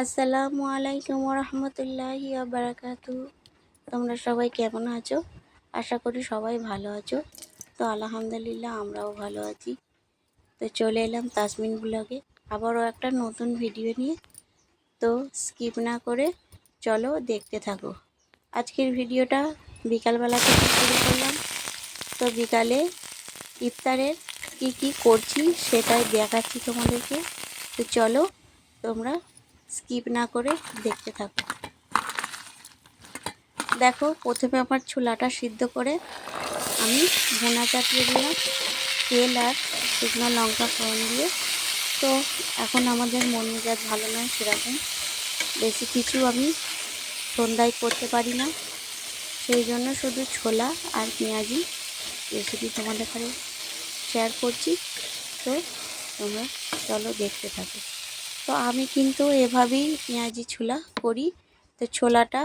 আসসালামু আলাইকুম রহমতুল্লাহি বারাকাতু তোমরা সবাই কেমন আছো? আশা করি সবাই ভালো আছো। তো আলহামদুলিল্লাহ আমরাও ভালো আছি। তো চলে এলাম তাসমিন ব্লগে। আবারও একটা নতুন ভিডিও নিয়ে। তো স্কিপ না করে চলো দেখতে থাকো। আজকের ভিডিওটা বিকালবেলা থেকে শুরু করলাম। তো বিকালে ইফতারের কি কি করছি সেটাই দেখাচ্ছি তোমাদেরকে। তো চলো তোমরা স্কিপ না করে দেখতে থাকো। দেখো, প্রথমে আমার ছোলাটা সিদ্ধ করে আমি ভুনা চাপিয়ে দিলাম, তেল আর শুকনো লঙ্কা ফোড়ন দিয়ে। তো এখন আমাদের মন মেজাজ ভালো নয় সেরকম। বেশি কিছু আমি সন্ধ্যায় করতে পারি না। সেই জন্য শুধু ছোলা আর পেঁয়াজি রেসিপি তোমাদের শেয়ার করছি। তো তোমরা চলো দেখতে থাকো। তো আমি কিন্তু এভাবেই পেঁয়াজি ছোলা করি। তো ছোলাটা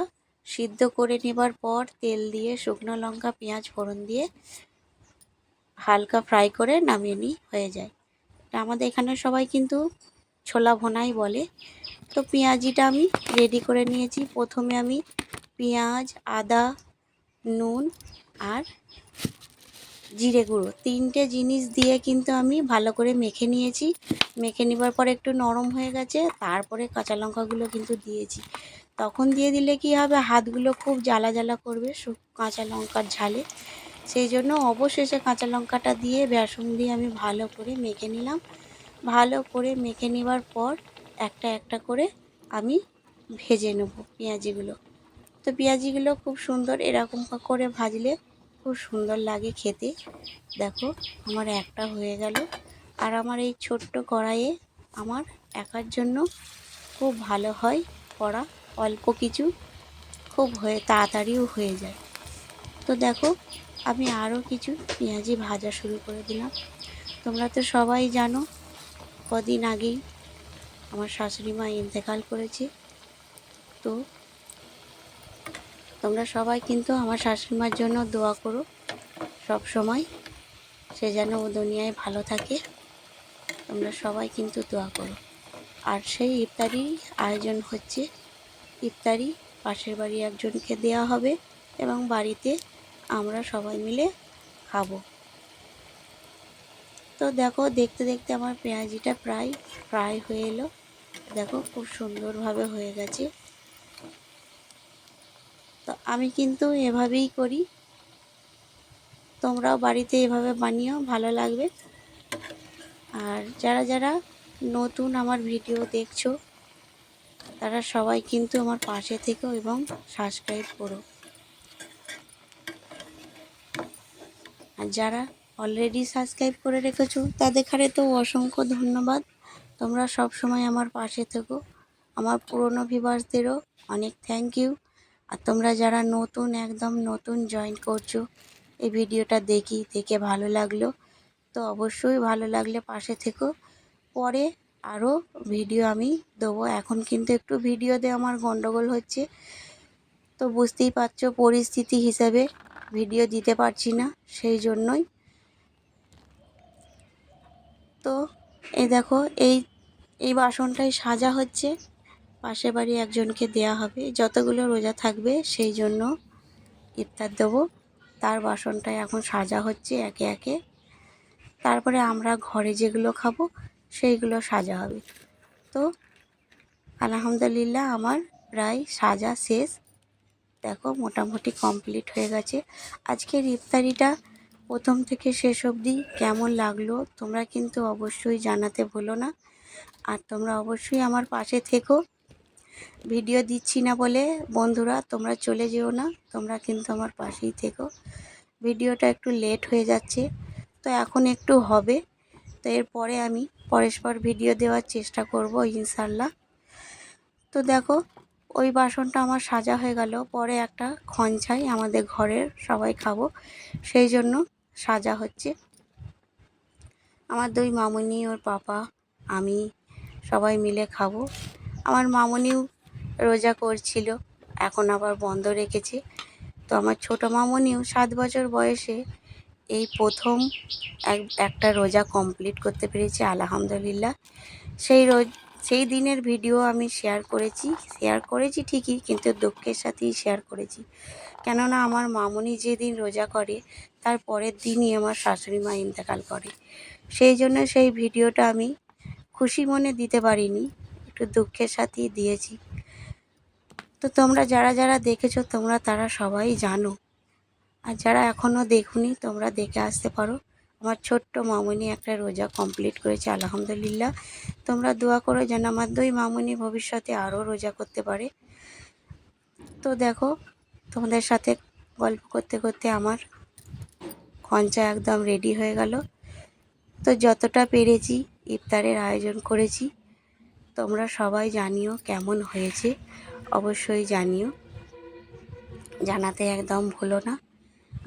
সিদ্ধ করে নেবার পর তেল দিয়ে শুকনো লঙ্কা, পেঁয়াজ, ফোড়ন দিয়ে হালকা ফ্রাই করে নামিয়ে নিই, হয়ে যায়। আমাদের এখানে সবাই কিন্তু ছোলা ভোনাই বলে। তো পেঁয়াজিটা আমি রেডি করে নিয়েছি। প্রথমে আমি পেঁয়াজ, আদা, নুন আর জিরে গুঁড়ো। তিনটে জিনিস দিয়ে কিন্তু আমি ভালো করে মেখে নিয়েছি। মেখে নেবার পর একটু নরম হয়ে গেছে, তারপরে কাঁচা লঙ্কাগুলো কিন্তু দিয়েছি। তখন দিয়ে দিলে কি হবে, হাতগুলো খুব জ্বালা জ্বালা করবে কাঁচা লঙ্কার ঝালে। সেই জন্য অবশেষে কাঁচা লঙ্কাটা দিয়ে বেসন দিয়ে আমি ভালো করে মেখে নিলাম। ভালো করে মেখে নেবার পর একটা একটা করে আমি ভেজে নেব পেঁয়াজিগুলো। তো পেঁয়াজিগুলো খুব সুন্দর এরকম করে ভাজলে খুব সুন্দর লাগে খেতে। দেখো, আমার একটা হয়ে গেল। আর আমার এই ছোট্ট কড়াইয়ে আমার একার জন্য খুব ভালো হয় করা অল্প কিছু খুব হয়ে, তাড়াতাড়িও হয়ে যায়। তো দেখো, আমি আরও কিছু পেঁয়াজি ভাজা শুরু করে দিলাম। তোমরা তো সবাই জানো, কদিন আগেই আমার শাশুড়ি মা ইন্তেকাল করেছে। তো তোমরা সবাই কিন্তু আমার শাশুড়িমার জন্য দোয়া করো। সব সময় সে যেন ও দুনিয়ায় ভালো থাকে। তোমরা সবাই কিন্তু দোয়া করো। আর সেই ইফতারি আয়োজন হচ্ছে, ইফতারি পাশের বাড়ি একজনকে দেওয়া হবে এবং বাড়িতে আমরা সবাই মিলে খাব। তো দেখো, দেখতে দেখতে আমার পেঁয়াজিটা প্রায় ফ্রাই হয়ে এলো। দেখো, খুব সুন্দরভাবে হয়ে গেছে। তো আমি কিন্তু এভাবেই করি। তোমরাও বাড়িতে এভাবে বানিও, ভালো লাগবে। আর যারা যারা নতুন আমার ভিডিও দেখছ, তারা সবাই কিন্তু আমার পাশে থেকো এবং সাবস্ক্রাইব করো। আর যারা অলরেডি সাবস্ক্রাইব করে রেখেছো, তাদের খারে তো অসংখ্য ধন্যবাদ। তোমরা সব সময় আমার পাশে থেকো। আমার পুরনো ভিভার্সদেরও অনেক থ্যাংক ইউ আর তোমরা যারা নতুন, একদম নতুন জয়েন করছ, এই ভিডিওটা দেখি, দেখে ভালো লাগল। তো অবশ্যই ভালো লাগলে পাশে থেকো। পরে আরও ভিডিও আমি দেবো। এখন কিন্তু একটু ভিডিওতে আমার গন্ডগোল হচ্ছে। তো বুঝতেই পারছ পরিস্থিতি হিসেবে ভিডিও দিতে পারছি না, সেই জন্যই। তো এই দেখো, এই এই বাসনটাই সাজা হচ্ছে। পাশের বাড়ি একজনকে দেয়া হবে। যতগুলো রোজা থাকবে, সেই জন্য ইফতার দেবো। তার বাসনটাই এখন সাজা হচ্ছে একে একে। তারপরে আমরা ঘরে যেগুলো খাব, সেইগুলো সাজা হবে। তো আলহামদুলিল্লাহ আমার প্রায় সাজা শেষ। দেখো, মোটামুটি কমপ্লিট হয়ে গেছে। আজকের ইফতারিটা প্রথম থেকে শেষ অবধি কেমন লাগল, তোমরা কিন্তু অবশ্যই জানাতে ভুলো না। আর তোমরা অবশ্যই আমার পাশে থেকো। ভিডিও দিচ্ছি না বলে, বন্ধুরা, তোমরা চলে যেও না, তোমরা কিন্তু আমার পাশেই থেকো। ভিডিওটা একটু লেট হয়ে যাচ্ছে, তো এখন একটু হবে। তো এরপরে আমি পরস্পর ভিডিও দেওয়ার চেষ্টা করব ইনশাল্লাহ তো দেখো, ওই বাসনটা আমার সাজা হয়ে গেল, পরে একটা খঞ্চাই আমাদের ঘরের সবাই খাব, সেই জন্য সাজা হচ্ছে। আমার দুই মামুনি, ওর পাপা, আমি সবাই মিলে খাব। আমার মামনিও রোজা করছিল, এখন আবার বন্ধ রেখেছে। তো আমার ছোটো মামনিও সাত বছর বয়সে এই প্রথম এক, একটা রোজা কমপ্লিট করতে পেরেছে, আলহামদুলিল্লাহ। সেই রোজ, সেই দিনের ভিডিও আমি শেয়ার করেছি শেয়ার করেছি ঠিকই, কিন্তু দুঃখের সাথেই শেয়ার করেছি। কেননা আমার মামুনি যেদিন রোজা করে, তার পরের দিনই আমার শাশুড়ি মা ইন্তেকাল করে। সেই জন্য সেই ভিডিওটা আমি খুশি মনে দিতে পারিনি। একটু দুঃখের সাথেই দিয়েছি। তো তোমরা যারা যারা দেখেছ, তোমরা তারা সবাই জানো। আর যারা এখনও দেখুনি, তোমরা দেখে আসতে পারো। আমার ছোট্ট মামুনি একটা রোজা কমপ্লিট করেছে, আলহামদুলিল্লাহ। তোমরা দোয়া করো যেন আমার দুই মামুনি ভবিষ্যতে আরও রোজা করতে পারে। তো দেখো, তোমাদের সাথে গল্প করতে করতে আমার খঞ্চা একদম রেডি হয়ে গেল। তো যতটা পেরেছি, ইফতারের আয়োজন করেছি। তোমরা সবাই জানিও কেমন হয়েছে। অবশ্যই জানিও। জানাতে একদম ভুলো না।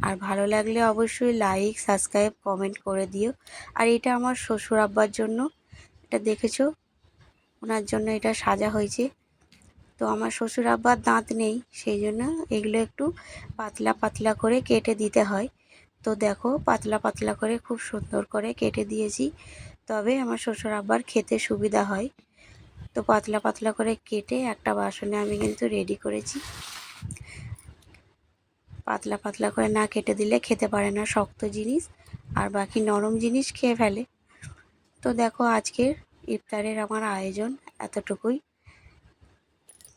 আর ভালো লাগলে অবশ্যই লাইক সাবস্ক্রাইব কমেন্ট করে দিও। আর এটা আমার শ্বশুর আব্বার জন্য। এটা দেখেছ? ওনার জন্য এটা সাজা হয়েছে। তো আমার শ্বশুর আব্বার দাঁত নেই, সেই জন্য এগুলো একটু পাতলা পাতলা করে কেটে দিতে হয়। তো দেখো, পাতলা পাতলা করে খুব সুন্দর করে কেটে দিয়েছি। তবে আমার শ্বশুর আব্বার খেতে সুবিধা হয়। তো পাতলা পাতলা করে কেটে একটা বাসনে আমি কিন্তু রেডি করেছি। পাতলা পাতলা করে না কেটে দিলে খেতে পারে না, শক্ত জিনিস আর বাকি নরম জিনিস খেয়ে ফেলে। তো দেখো আজকের ইফতারের আমার আয়োজন এতটুকুই।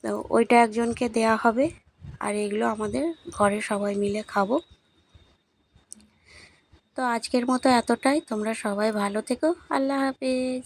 তো ওইটা একজনকে দেয়া হবে আর এগুলো আমাদের ঘরে সবাই মিলে খাব। তো আজকের মতো এতটাই। তোমরা সবাই ভালো থেকো। আল্লাহ হাফেজ।